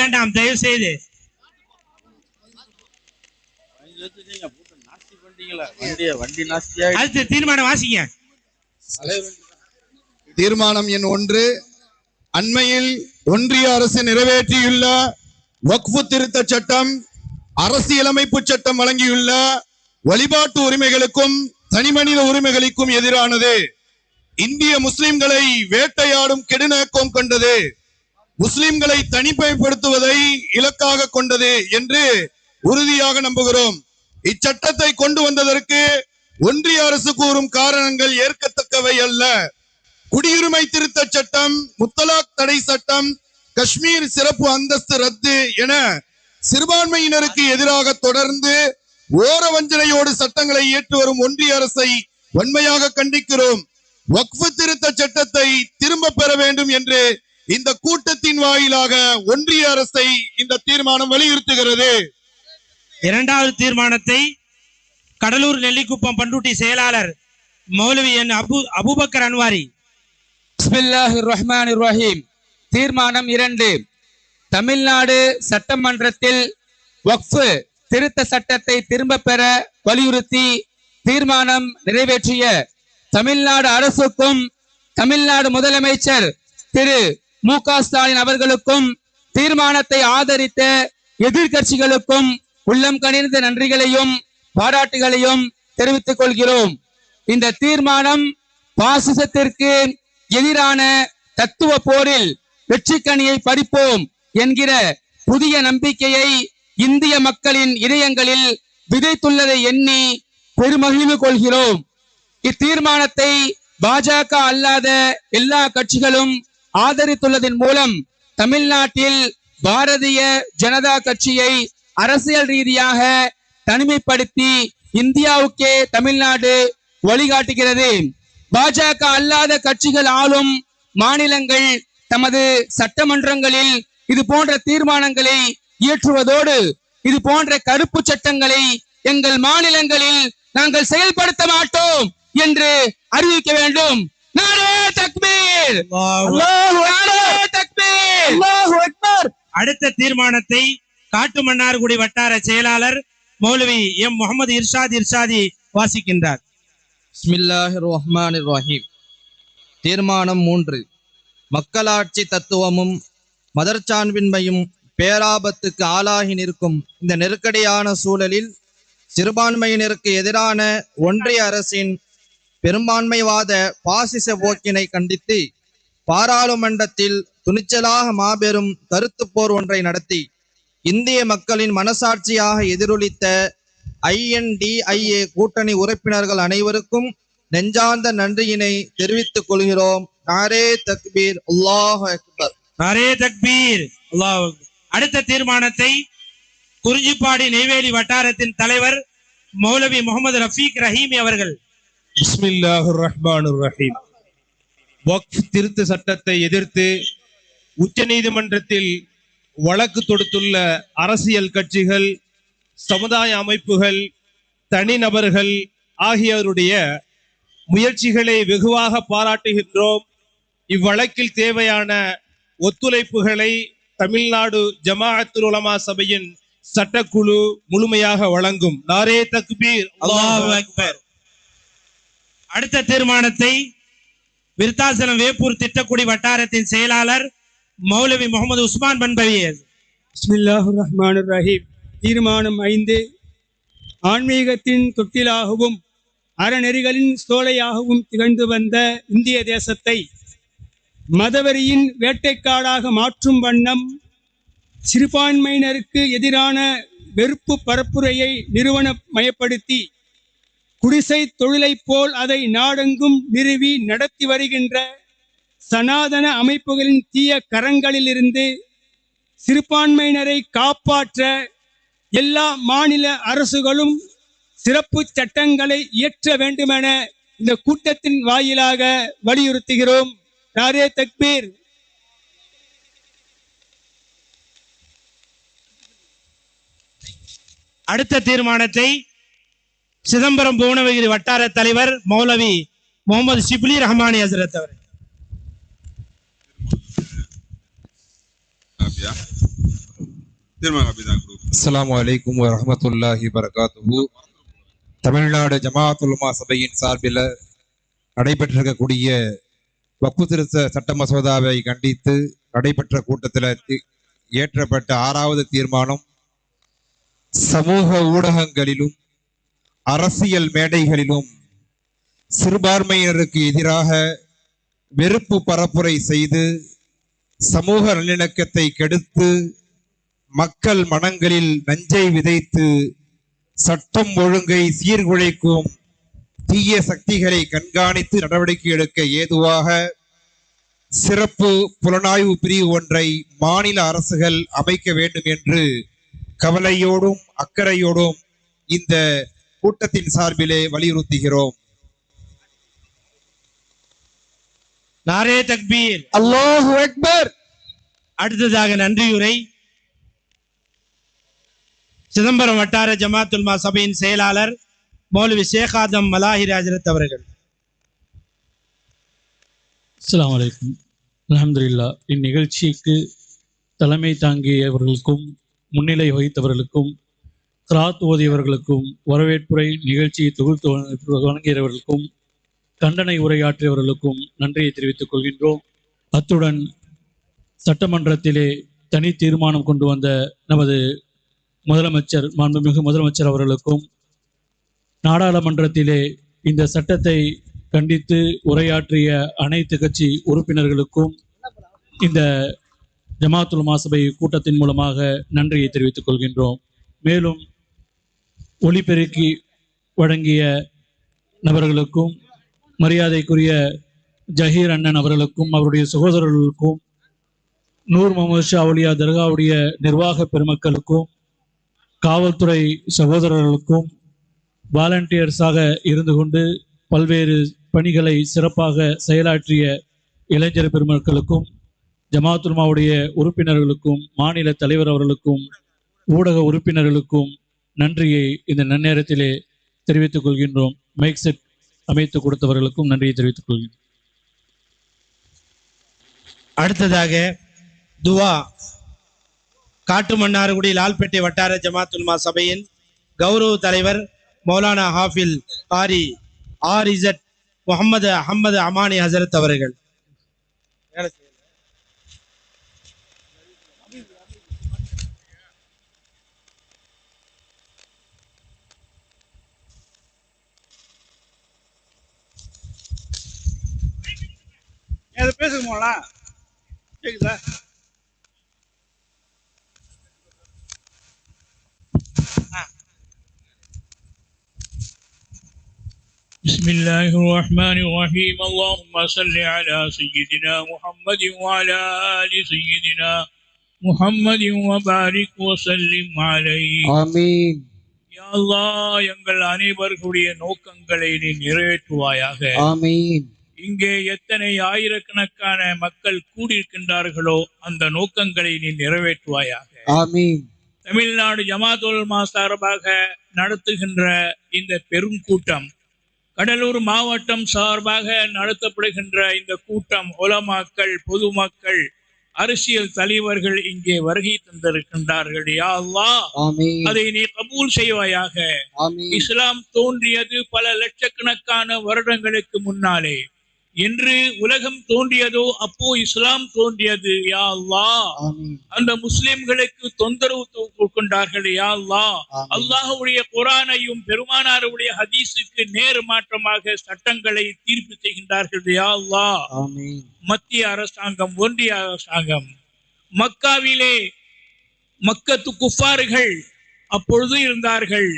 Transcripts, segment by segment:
வேண்டாம் தயவு செய்து அடுத்து தீர்மானம் வாசிங்க. தீர்மானம் எண் ஒன்று. அண்மையில் ஒன்றிய அரசு நிறைவேற்றியுள்ள வக்ஃபு திருத்த சட்டம் அரசியலமைப்பு சட்டம் வழங்கியுள்ள வழிபாட்டு உரிமைகளுக்கும் தனிமனித உரிமைகளுக்கும் எதிரானது. இந்திய முஸ்லிம்களை வேட்டையாடும் கெடுநோக்கம் கொண்டது. முஸ்லிம்களை தனிமைப்படுத்துவதை இலக்காக கொண்டது என்று உறுதியாக நம்புகிறோம். இச்சட்டத்தை கொண்டு வந்ததற்கு ஒன்றிய அரசு கூறும் காரணங்கள் ஏற்கத்தக்கவை அல்ல. குடியுரிமை திருத்த சட்டம் முத்தலாக் தடை சட்டம் காஷ்மீர் சிறப்பு அந்தஸ்து ரத்து என சிறுபான்மையினருக்கு எதிராக தொடர்ந்து ஓர வஞ்சனையோடு சட்டங்களை இயற்றி வரும் ஒன்றிய அரசை வன்மையாக கண்டிக்கிறோம். வக்ஃபு திருத்த சட்டத்தை திரும்ப பெற வேண்டும் என்று இந்த கூட்டத்தின் வாயிலாக ஒன்றிய அரசை இந்த தீர்மானம் வலியுறுத்துகிறது. இரண்டாவது தீர்மானத்தை கடலூர் நெல்லிக்குப்பம் பண்ருட்டி செயலாளர் மௌலவி என் அபு அபுபக்கர் அன்வாரி. ரஹ்மானிர் ரஹீம் தீர்மானம் இரண்டு. தமிழ்நாடு சட்டமன்றத்தில் வக்ஃபு திருத்த சட்டத்தை திரும்ப பெற வலியுறுத்தி தீர்மானம் நிறைவேற்றிய தமிழ்நாடு அரசுக்கும் தமிழ்நாடு முதலமைச்சர் திரு மு க ஸ்டாலின் அவர்களுக்கும் தீர்மானத்தை ஆதரித்த எதிர்கட்சிகளுக்கும் உள்ளம் கனிந்த நன்றிகளையும் பாராட்டுகளையும் தெரிவித்துக் கொள்கிறோம். இந்த தீர்மானம் பாசிசத்திற்கு எதிரான தத்துவ போரில் வெற்றிக்கனியை பறிப்போம் என்கிற புதிய நம்பிக்கையை இந்திய மக்களின் இதயங்களில் விதைத்துள்ளதை எண்ணி பெருமகிழ்வு கொள்கிறோம். இத்தீர்மானத்தை பாஜக அல்லாத எல்லா கட்சிகளும் ஆதரித்துள்ளதன் மூலம் தமிழ்நாட்டில் பாரதிய ஜனதா கட்சியை அரசியல் ரீதியாக தனிமைப்படுத்தி இந்தியாவுக்கே தமிழ்நாடு வழிகாட்டுகிறது. பாஜக அல்லாத கட்சிகள் ஆளும் மாநிலங்கள் தமது சட்டமன்றங்களில் இது போன்ற தீர்மானங்களை இயற்றுவதோடு இது போன்ற கருப்பு சட்டங்களை எங்கள் மாநிலங்களில் நாங்கள் செயல்படுத்த மாட்டோம் என்று அறிவிக்க வேண்டும். தக்பீர் தக்பீர் அடுத்த தீர்மானத்தை காட்டுமன்னார்குடி வட்டார செயலாளர் மௌலவி எம் முகமது இர்ஷாத் இர்ஷாதி வாசிக்கின்றார். தீர்மானம் மூன்று. மக்களாட்சி தத்துவமும் மதர்ச்சான்பின்மையும் பேராபத்துக்கு ஆளாகி நிற்கும் இந்த நெருக்கடியான சூழலில் சிறுபான்மையினருக்கு எதிரான ஒன்றிய அரசின் பெரும்பான்மைவாத பாசிச போக்கினை கண்டித்து பாராளுமன்றத்தில் துணிச்சலாக மாபெரும் கருத்துப் போர் ஒன்றை நடத்தி இந்திய மக்களின் மனசாட்சியாக எதிரொலித்த ஐஎன்டிஐஏ கூட்டணி உறுப்பினர்கள் அனைவருக்கும் நெஞ்சார்ந்த நன்றியினை தெரிவித்துக் கொள்கிறோம். நாரே தக்பீர். அல்லாஹ் அக்பர். நாரே தக்பீர். அல்லாஹ். அடுத்த தீர்மானத்தை குறிஞ்சிப்பாடி நெய்வேலி வட்டாரத்தின் தலைவர் மௌலவி முகமது ரஃபீக் ரஹீமி அவர்கள் பிஸ்மில்லாஹிர் ரஹ்மான் ரஹீம் வக்ஃப் திருத்த சட்டத்தை எதிர்த்து உச்சநீதிமன்றத்தில் வழக்கு தொடுத்துள்ள அரசியல் கட்சிகள் சமுதாய அமைப்புகள் தனிநபர்கள் ஆகியோருடைய முயற்சிகளை வெகுவாக பாராட்டுகின்றோம். இவ்வழக்கில் தேவையான ஒத்துழைப்புகளை தமிழ்நாடு ஜமாஅத்துல் உலமா சபையின் சட்டக்குழு முழுமையாக வழங்கும். நாரே தக்பீர். அல்லாஹ் அக்பர். அடுத்த தீர்மானத்தை விருத்தாசலம் வேப்பூர் திட்டக்குடி வட்டாரத்தின் செயலாளர் மௌலவி முகமது உஸ்மான் பன்பவியர் பிஸ்மில்லாஹு ரஹ்மான் ரஹீம் தீர்மானம் ஐந்து. ஆன்மீகத்தின் தொட்டிலாகவும் அறநெறிகளின் சோலையாகவும் திகழ்ந்து வந்த இந்திய தேசத்தை மதவெறியின் வேட்டைக்காடாக மாற்றும் வண்ணம் சிறுபான்மையினருக்கு எதிரான வெறுப்பு பரப்புரையை நிறுவன மயப்படுத்தி குடிசை தொழிலை போல் அதை நாடெங்கும் நிறுவி நடத்தி வருகின்ற சனாதன அமைப்புகளின் தீய கரங்களிலிருந்து சிறுபான்மையினரை காப்பாற்ற எல்லா மாநில அரசுகளும் சிறப்பு சட்டங்களை இயற்ற வேண்டுமென இந்த கூட்டத்தின் வாயிலாக வலியுறுத்துகிறோம். நாரே தக்பீர்? அடுத்த தீர்மானத்தை சிதம்பரம் புவனகிரி வட்டார தலைவர் மௌலவி முகமது ஷிப்லி ரஹ்மானி ஹசரத் அவர் வரஹ்மத்துல்லாஹி வரகாத்துஹு தமிழ்நாடு ஜமாஅத் உலமா சபையின் சார்பில் நடைபெற்றிருக்கக்கூடிய வக்ஃபு திருத்த சட்ட மசோதாவை கண்டித்து நடைபெற்ற கூட்டத்தில் இயற்றப்பட்ட ஆறாவது தீர்மானம் சமூக ஊடகங்களிலும் அரசியல் மேடைகளிலும் சிறுபான்மையினருக்கு எதிராக வெறுப்பு பரப்புரை செய்து சமூக நல்லிணக்கத்தை கெடுத்து மக்கள் மனங்களில் நஞ்சை விதைத்து சட்டம் ஒழுங்கை சீர்குலைக்கும் தீய சக்திகளை கண்காணித்து நடவடிக்கை எடுக்க ஏதுவாக சிறப்பு புலனாய்வு பிரிவு ஒன்றை மாநில அரசுகள் அமைக்க வேண்டும் என்று கவலையோடும் அக்கறையோடும் இந்த கூட்டத்தின் சார்பிலே வலியுறுத்துகிறோம். நாரே தக்பீர். அல்லாஹு அக்பர். அடுத்ததாக நன்றியுரை. சிதம்பரம் வட்டார ஜமாத்துல்மா சபையின் செயலாளர் மௌலவி ஷேக் ஆதம் மலாஹிர் ஹஜரத் அவர்கள். அஸ்ஸலாமு அலைக்கும். அல்ஹம்துலில்லாஹ். இந்நிகழ்ச்சிக்கு தலைமை தாங்கியவர்களுக்கும் முன்னிலை வகித்தவர்களுக்கும் கிராத் ஓதியவர்களுக்கும் வரவேற்புரை நிகழ்ச்சியை தொகுத்து வழங்கியவர்களுக்கும் கண்டனை உரையாற்றியவர்களுக்கும் நன்றியை தெரிவித்துக் கொள்கின்றோம். அத்துடன் சட்டமன்றத்திலே தனி தீர்மானம் கொண்டு வந்த நமது முதலமைச்சர் மாண்புமிகு முதலமைச்சர் அவர்களுக்கும் நாடாளுமன்றத்திலே இந்த சட்டத்தை கண்டித்து உரையாற்றிய அனைத்து கட்சி உறுப்பினர்களுக்கும் இந்த ஜமாத்துல் மாசபை கூட்டத்தின் மூலமாக நன்றியை தெரிவித்துக் கொள்கின்றோம். மேலும் ஒளிபெருக்கி வழங்கிய நபர்களுக்கும் மரியாதைக்குரிய ஜஹீர் அண்ணன் அவர்களுக்கும் அவருடைய சகோதரர்களுக்கும் நூர் முகமது ஷா அவுலியா தர்காவுடைய நிர்வாக பெருமக்களுக்கும் காவல்துறை சகோதரர்களுக்கும் வாலண்டியர்ஸாக இருந்து கொண்டு பல்வேறு பணிகளை சிறப்பாக செயலாற்றிய இளைஞர் பெருமக்களுக்கும் ஜமாத்துல்மாவுடைய உறுப்பினர்களுக்கும் மாநில தலைவர் அவர்களுக்கும் ஊடக உறுப்பினர்களுக்கும் நன்றியை இந்த நன்னேரத்திலே தெரிவித்துக் கொள்கின்றோம். மைக் செட் அமைத்து கொடுத்தவர்களுக்கும் நன்றியை தெரிவித்துக் கொள்கின்றோம் அடுத்ததாக துவா. காட்டுமன்னார்குடி லால்பேட்டை வட்டார ஜமாத்துல்மா சபையின் கௌரவ தலைவர் மௌலானா ஹாஃபில் ஆரி ஆர் இசட் முகமது அஹமது அமானி ஹசரத் அவர்கள். அதை பேசுங்க மோளா கேக்குதா بسم الله الرحمن الرحيم اللهم صل على سيدنا محمد وعلى آل سيدنا محمد وبارك وسلم عليه ஆமீன் யா அல்லாஹ் எங்கள் அனைவர்களுடைய நோக்கங்களை நீ நிறைவேற்றுவாயாக ஆமீன் இங்கே எத்தனை ஆயிரக்கணக்கான மக்கள் கூடியிருக்கின்றார்களோ அந்த நோக்கங்களை நீ நிறைவேற்றுவாயாக. ஆமீன். தமிழ்நாடு ஜமாத்துல்மா சார்பாக நடத்துகின்ற இந்த பெரும் கூட்டம் கடலூர் மாவட்டம் சார்பாக நடத்தப்படுகின்ற இந்த கூட்டம் உலமாக்கள் பொதுமக்கள் அரசியல் தலைவர்கள் இங்கே வருகை தந்திருக்கின்றார்கள். யா ஆமீன். அதை நீ கபூல் செய்வாயாக. இஸ்லாம் தோன்றியது பல லட்சக்கணக்கான வருடங்களுக்கு முன்னாலே. என்று உலகம் தோன்றியதோ அப்போ இஸ்லாம் தோன்றியது யா ஆமீன். அந்த முஸ்லிம்களுக்கு தொந்தரவு கொண்டார்கள் யா அல்லாஹ் ஆமீன். அல்லாஹ்வுடைய குரானையும் பெருமானாருடைய ஹதீஸுக்கு நேர் மாற்றமாக சட்டங்களை தீர்ப்பு செய்கின்றார்கள் யா ஆமீன். மத்திய அரசாங்கம் ஒன்றிய அரசாங்கம். மக்காவிலே மக்கத்து குஃபார்கள் அப்பொழுது இருந்தார்கள்.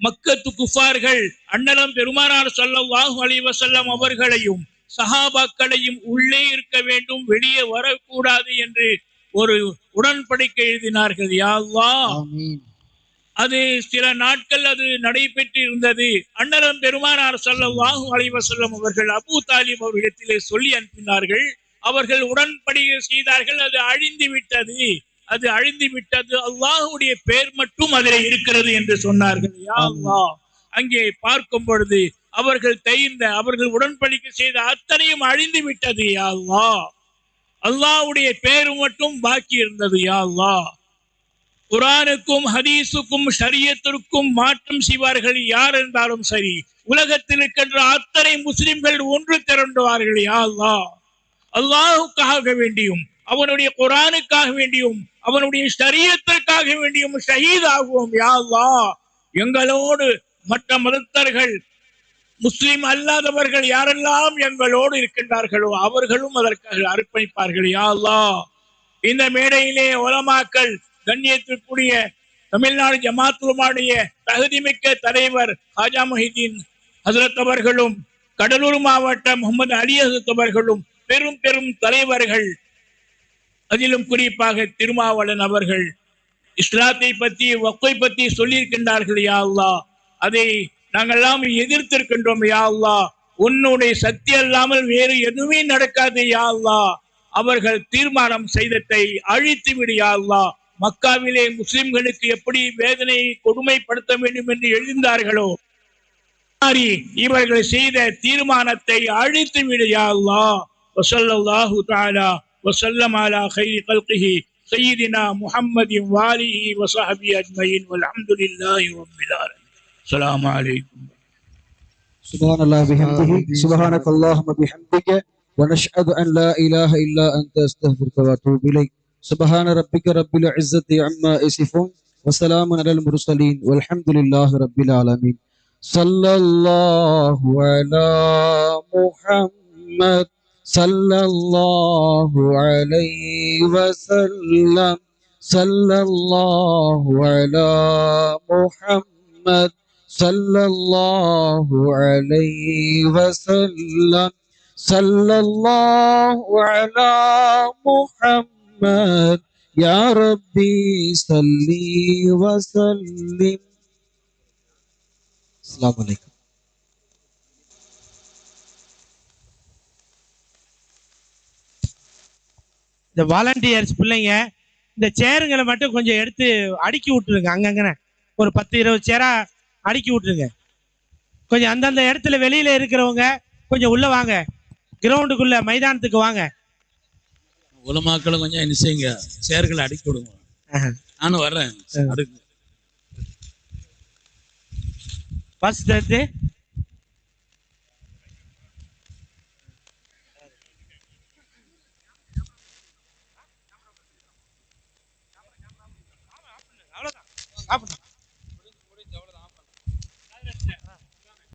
மக்கத்து குஃபார்கள் அண்ணலம் பெருமானார் ஸல்லல்லாஹு அலைஹி வஸல்லம் அவர்களையும் சஹாபாக்களையும் உள்ளே இருக்க வேண்டும் வெளியே வரக்கூடாது என்று ஒரு உடன்படிக்கை எழுதினார்கள். யா அல்லாஹ்! ஆமீன். அது சில நாட்கள் அது நடைபெற்று இருந்தது அண்ணலம் பெருமானார் ஸல்லல்லாஹு அலைஹி வஸல்லம் அவர்கள் அபூ தாலிப் அவர்களிடத்திலே சொல்லி அனுப்பினார்கள். அவர்கள் உடன்படிக்கை செய்தார்கள். அது அழிந்து விட்டது. அது அழிந்து விட்டது. அல்லாஹ்வுடைய பெயர் மட்டும் அதிலே இருக்கிறது என்று சொன்னார்கள். யா அல்லாஹ்! அங்கே பார்க்கும் பொழுது அவர்கள் தைந்த அவர்கள் உடன்படிக்கை செய்த அத்தனையும் அழிந்து விட்டது யா அல்லாவுடைய பேரு பெயர் மட்டும் பாக்கி இருந்தது யா குரானுக்கும் ஹதீஸுக்கும் ஷரியத்திற்கும் மாற்றம் செய்வார்கள் யார் என்றாலும் சரி. உலகத்தில் இருக்கின்ற அத்தனை முஸ்லிம்கள் ஒன்று திரண்டுவார்கள் யா அல்லாஹுக்காக வேண்டியும் அவனுடைய குரானுக்காக வேண்டியும் அவனுடைய ஷரியத்திற்காக வேண்டியும் ஷஹீதாகுவோம் ஆகுவோம் அல்லாஹ். எங்களோடு மற்ற மதத்தர்கள் முஸ்லிம் அல்லாதவர்கள் யாரெல்லாம் எங்களோடு இருக்கின்றார்களோ அவர்களும் அதற்காக அர்ப்பணிப்பார்கள். யாழ்லா இந்த மேடையிலே உலமாக்கள் கண்ணியத்திற்குரிய தமிழ்நாடு ஜமாத்துலமாடைய தகுதிமிக்க தலைவர் ஹாஜா மொஹிதீன் ஹசரத் அவர்களும் கடலூர் மாவட்ட முகமது அலி ஹசரத் அவர்களும் பெரும் பெரும் தலைவர்கள். அதிலும் குறிப்பாக திருமாவளன் அவர்கள். இஸ்லாத்தை பற்றி வக்கை பற்றி சொல்லியிருக்கின்றார்கள். யா அதை நாங்கெல்லாம் எதிர்த்திருக்கின்றோம் யா அல்லாஹ் உன்னுடைய சக்தி அல்லாமல் வேறு எதுவுமே நடக்காது யா அல்லாஹ் அவர்கள் தீர்மானம் செய்ததை அழித்து விடு யா அல்லாஹ் மக்காவிலே முஸ்லிம்களுக்கு எப்படி வேதனையை கொடுமைப்படுத்த வேண்டும் என்று எழுந்தார்களோ மாறி இவர்கள் செய்த தீர்மானத்தை அழித்து விடு யா அல்லாஹ் வசல்லல்லாஹு தஆலா وسلم على خير خلقه سيدنا محمد وآله وصحبه أجمعين والحمد لله رب العالمين السلام عليكم. سبحان الله بحمده سبحانك اللهم بحمدك ونشهد أن لا إله إلا أنت أستغفرك وأتوب إليك. سبحان ربك رب العزة عما يصفون وسلام على المرسلين والحمد لله رب العالمين. صلى الله على محمد صلى الله عليه وسلم. صلى الله على محمد. صلى الله عليه وسلم صلى الله على محمد يا ربي صل وسلم السلام عليكم இந்த வாலண்டியர்ஸ் பிள்ளைங்க இந்த சேருங்களை மட்டும் கொஞ்சம் எடுத்து அடுக்கி விட்டுருங்க அங்கங்கன ஒரு பத்து இருபது சேரா அடுக்கி விட்டுருங்க. கொஞ்சம் அந்தந்த இடத்துல வெளியில இருக்கிறவங்க கொஞ்சம் உள்ள வாங்க. கிரவுண்டுக்குள்ள மைதானத்துக்கு வாங்க. உலமாக்களும் கொஞ்சம் என்ன செய்யுங்க? சேர்களை அடுக்கி விடுங்க. நானும் வர்றேன். அடுக்கு. எடுத்து அவ்வளோதான்